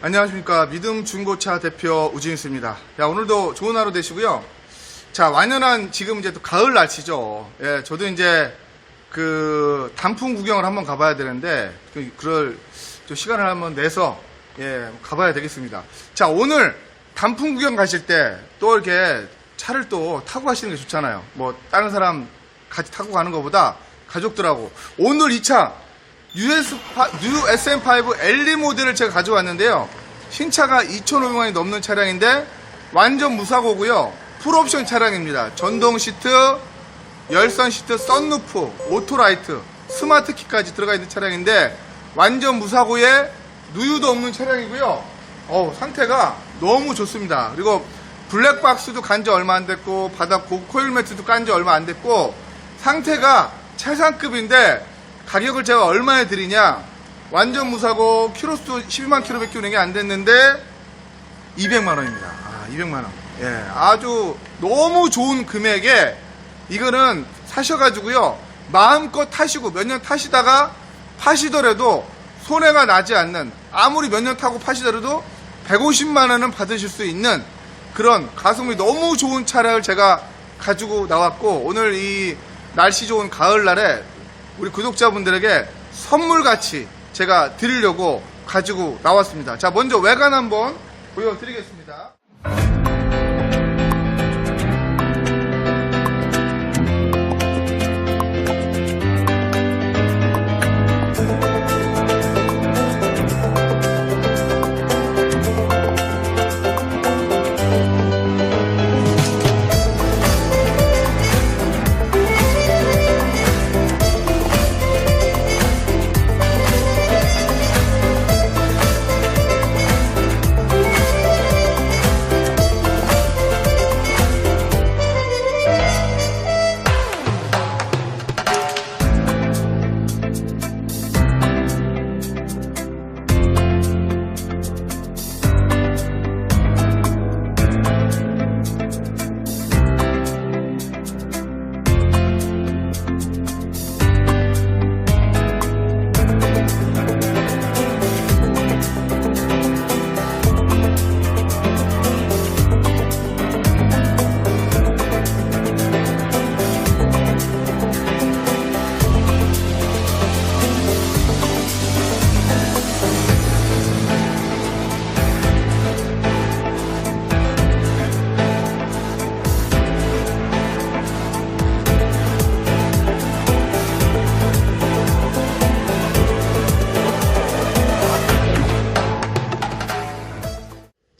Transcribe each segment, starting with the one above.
안녕하십니까 믿음 중고차 대표 우진수입니다. 야 오늘도 좋은 하루 되시고요. 자 완연한 지금 이제 또 가을 날씨죠. 예, 저도 이제 그 단풍 구경을 한번 가봐야 되는데 그, 그럴 좀 시간을 한번 내서 예 가봐야 되겠습니다. 자 오늘 단풍 구경 가실 때 또 이렇게 차를 또 타고 가시는 게 좋잖아요. 뭐 다른 사람 같이 타고 가는 것보다 가족들하고 오늘 이차 US, 뉴 SM5 LE 모델을 제가 가져왔는데요. 신차가 2,500만이 넘는 차량인데 완전 무사고고요. 풀옵션 차량입니다. 전동 시트, 열선 시트, 썬루프, 오토라이트, 스마트 키까지 들어가 있는 차량인데 완전 무사고에 누유도 없는 차량이고요. 어 상태가 너무 좋습니다. 그리고 블랙박스도 간 지 얼마 안 됐고 바닥 고 코일 매트도 깐 지 얼마 안 됐고 상태가 최상급인데 가격을 제가 얼마에 드리냐 완전 무사고 키로수 12만 킬로밖에 운행이 안 됐는데 200만 원입니다. 아, 200만 원. 예, 아주 너무 좋은 금액에 이거는 사셔가지고요 마음껏 타시고 몇 년 타시다가 파시더라도 손해가 나지 않는 아무리 몇 년 타고 파시더라도 150만 원은 받으실 수 있는 그런 가성비 너무 좋은 차량을 제가 가지고 나왔고 오늘 이 날씨 좋은 가을날에 우리 구독자분들에게 선물같이 제가 드리려고 가지고 나왔습니다. 자, 먼저 외관 한번 보여드리겠습니다.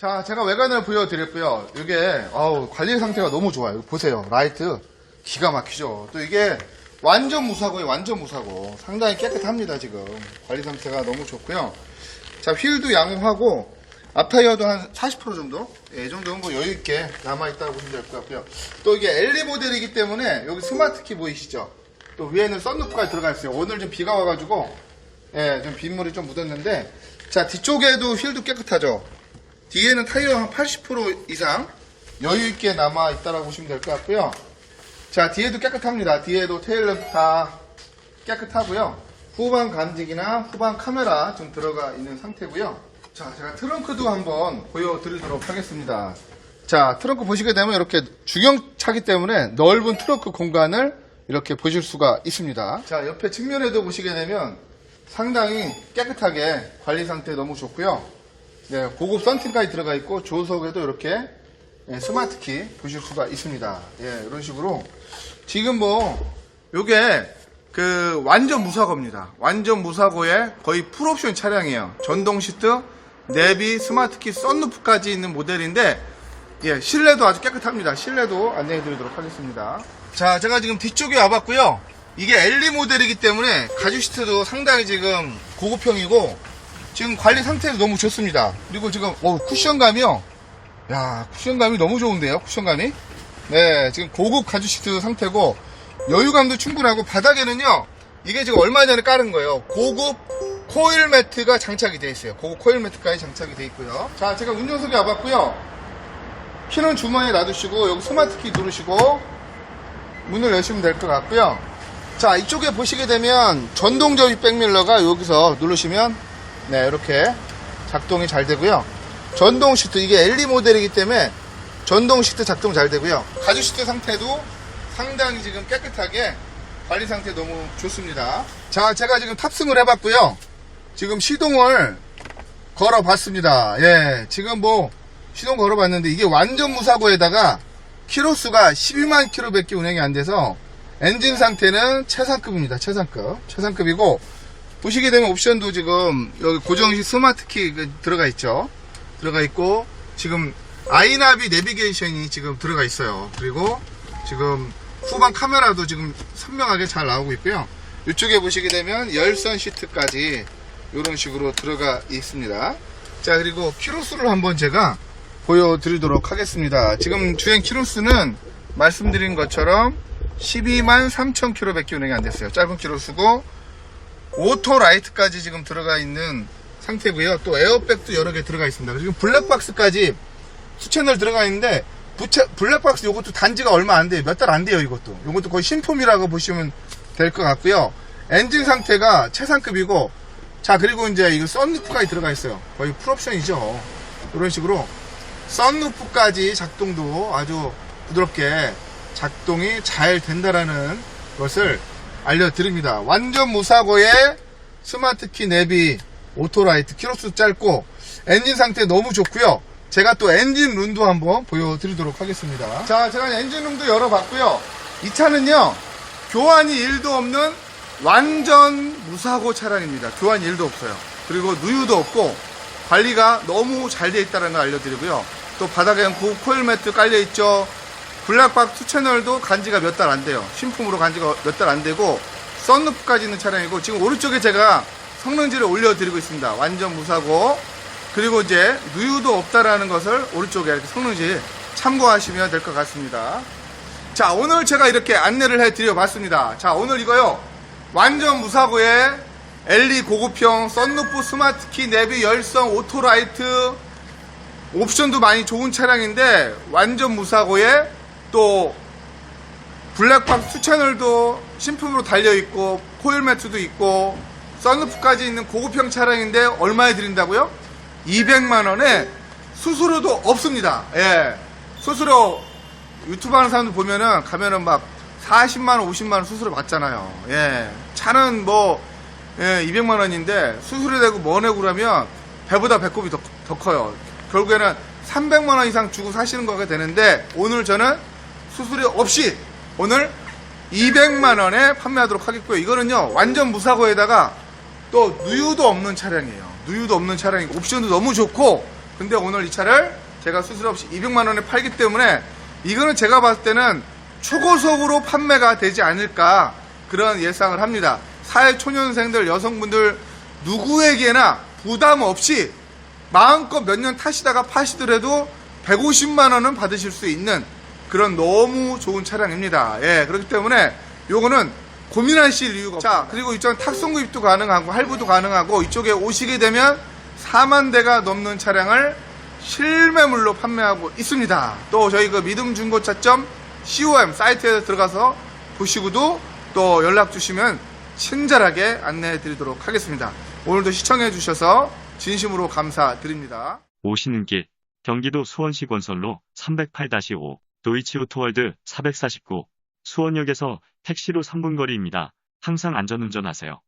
자, 제가 외관을 보여드렸고요. 이게 아우, 관리 상태가 너무 좋아요. 보세요. 라이트 기가 막히죠. 또 이게 완전 무사고예요. 완전 무사고. 상당히 깨끗합니다. 지금 관리 상태가 너무 좋고요. 자, 휠도 양호하고 앞타이어도 한 40% 정도? 예, 이 정도는 뭐 여유 있게 남아 있다고 보시면 될 것 같고요. 또 이게 LE 모델이기 때문에 여기 스마트 키 보이시죠? 또 위에는 썬루프가 들어가 있어요. 오늘 좀 비가 와가지고 예, 좀 빗물이 좀 묻었는데 자 뒤쪽에도 휠도 깨끗하죠. 뒤에는 타이어 한 80% 이상 여유 있게 남아 있다라고 보시면 될 것 같고요. 자 뒤에도 깨끗합니다. 뒤에도 테일램프 다 깨끗하고요. 후방 감지기나 후방 카메라 좀 들어가 있는 상태고요. 자 제가 트렁크도 한번 보여드리도록 하겠습니다. 자 트렁크 보시게 되면 이렇게 중형차기 때문에 넓은 트렁크 공간을 이렇게 보실 수가 있습니다. 자 옆에 측면에도 보시게 되면 상당히 깨끗하게 관리 상태 너무 좋고요. 네, 고급 썬팅까지 들어가 있고 조석에도 이렇게 예, 스마트 키 보실 수가 있습니다. 예, 이런 식으로 지금 뭐 요게 그 완전 무사고입니다. 완전 무사고에 거의 풀옵션 차량이에요. 전동 시트, 내비, 스마트 키, 썬루프까지 있는 모델인데 예, 실내도 아주 깨끗합니다. 실내도 안내해 드리도록 하겠습니다. 자, 제가 지금 뒤쪽에 와봤고요. 이게 LE 모델이기 때문에 가죽 시트도 상당히 지금 고급형이고 지금 관리 상태도 너무 좋습니다. 그리고 지금 어, 쿠션감이요. 야, 쿠션감이 너무 좋은데요. 쿠션감이. 네, 지금 고급 가죽 시트 상태고 여유감도 충분하고 바닥에는요. 이게 지금 얼마 전에 깔은 거예요. 고급 코일 매트가 장착이 되어 있어요. 고급 코일 매트까지 장착이 되어 있고요. 자, 제가 운전석에 와봤고요. 키는 주머니에 놔두시고 여기 스마트키 누르시고 문을 여시면 될 것 같고요. 자, 이쪽에 보시게 되면 전동 접이 백밀러가 여기서 누르시면 네, 이렇게 작동이 잘 되고요. 전동 시트 이게 LE 모델이기 때문에 전동 시트 작동 잘 되고요. 가죽 시트 상태도 상당히 지금 깨끗하게 관리 상태 너무 좋습니다. 자, 제가 지금 탑승을 해봤고요. 지금 시동을 걸어봤습니다. 예, 지금 뭐 시동 걸어봤는데 이게 완전 무사고에다가 키로수가 12만 킬로밖에 운행이 안 돼서 엔진 상태는 최상급입니다. 최상급. 최상급이고 보시게 되면 옵션도 지금 여기 고정식 스마트키 그 들어가 있죠. 들어가 있고 지금 아이나비 내비게이션이 지금 들어가 있어요. 그리고 지금 후방 카메라도 지금 선명하게 잘 나오고 있고요. 이쪽에 보시게 되면 열선 시트까지 이런 식으로 들어가 있습니다. 자 그리고 키로수를 한번 제가 보여드리도록 하겠습니다. 지금 주행 키로수는 말씀드린 것처럼 12만 3천 킬로밖에 운행이 안 됐어요. 짧은 키로수고 오토 라이트까지 지금 들어가 있는 상태고요. 또 에어백도 여러 개 들어가 있습니다. 지금 블랙박스까지 수채널 들어가 있는데 부채, 블랙박스 요것도 단지가 얼마 안 돼요. 몇 달 안 돼요, 이것도. 요것도 거의 신품이라고 보시면 될 것 같고요. 엔진 상태가 최상급이고 자, 그리고 이제 이거 썬루프까지 들어가 있어요. 거의 풀옵션이죠. 이런 식으로 썬루프까지 작동도 아주 부드럽게 작동이 잘 된다라는 것을 알려드립니다. 완전 무사고의 스마트키 내비 오토라이트 키로수 짧고 엔진 상태 너무 좋고요. 제가 또 엔진 룸도 한번 보여드리도록 하겠습니다. 자, 제가 엔진 룸도 열어봤고요. 이 차는요, 교환이 1도 없는 완전 무사고 차량입니다. 교환이 1도 없어요. 그리고 누유도 없고 관리가 너무 잘돼 있다는 걸 알려드리고요. 또 바닥에는 고 코일 매트 깔려 있죠. 블랙박 투 채널도 간지가 몇 달 안 돼요. 신품으로 간지가 몇 달 안 되고 썬루프까지 있는 차량이고 지금 오른쪽에 제가 성능지를 올려드리고 있습니다. 완전 무사고 그리고 이제 누유도 없다라는 것을 오른쪽에 이렇게 성능지 참고하시면 될 것 같습니다. 자 오늘 제가 이렇게 안내를 해드려 봤습니다. 자 오늘 이거요 완전 무사고의 LE 고급형 썬루프 스마트키 내비 열선 오토라이트 옵션도 많이 좋은 차량인데 완전 무사고에 또 블랙박 수채널도 신품으로 달려있고 코일 매트도 있고 썬루프까지 있는 고급형 차량인데 얼마에 드린다고요? 200만원에 수수료도 없습니다. 예. 수수료 유튜브 하는 사람들 보면은 가면은 막 40만원 50만원 수수료 받잖아요. 예. 차는 뭐 예, 200만원인데 수수료 내고 뭐 내고 그러면 배보다 배꼽이 더, 더 커요. 결국에는 300만원 이상 주고 사시는 거가 되는데 오늘 저는 수수료 없이 오늘 200만 원에 판매하도록 하겠고요. 이거는요, 완전 무사고에다가 또 누유도 없는 차량이에요. 누유도 없는 차량이고, 옵션도 너무 좋고, 근데 오늘 이 차를 제가 수수료 없이 200만 원에 팔기 때문에 이거는 제가 봤을 때는 초고속으로 판매가 되지 않을까 그런 예상을 합니다. 사회초년생들, 여성분들 누구에게나 부담 없이 마음껏 몇 년 타시다가 파시더라도 150만 원은 받으실 수 있는 그런 너무 좋은 차량입니다. 예, 그렇기 때문에 요거는 고민하실 이유가 없습니다. 자, 그리고 이쪽 탁송 구입도 가능하고 할부도 가능하고 이쪽에 오시게 되면 4만 대가 넘는 차량을 실매물로 판매하고 있습니다. 또 저희 그 믿음중고차점 com 사이트에 들어가서 보시고도 또 연락 주시면 친절하게 안내해 드리도록 하겠습니다. 오늘도 시청해 주셔서 진심으로 감사드립니다. 오시는 길 경기도 수원시 건설로 308-5 도이치오토월드 449 수원역에서 택시로 3분 거리입니다. 항상 안전운전하세요.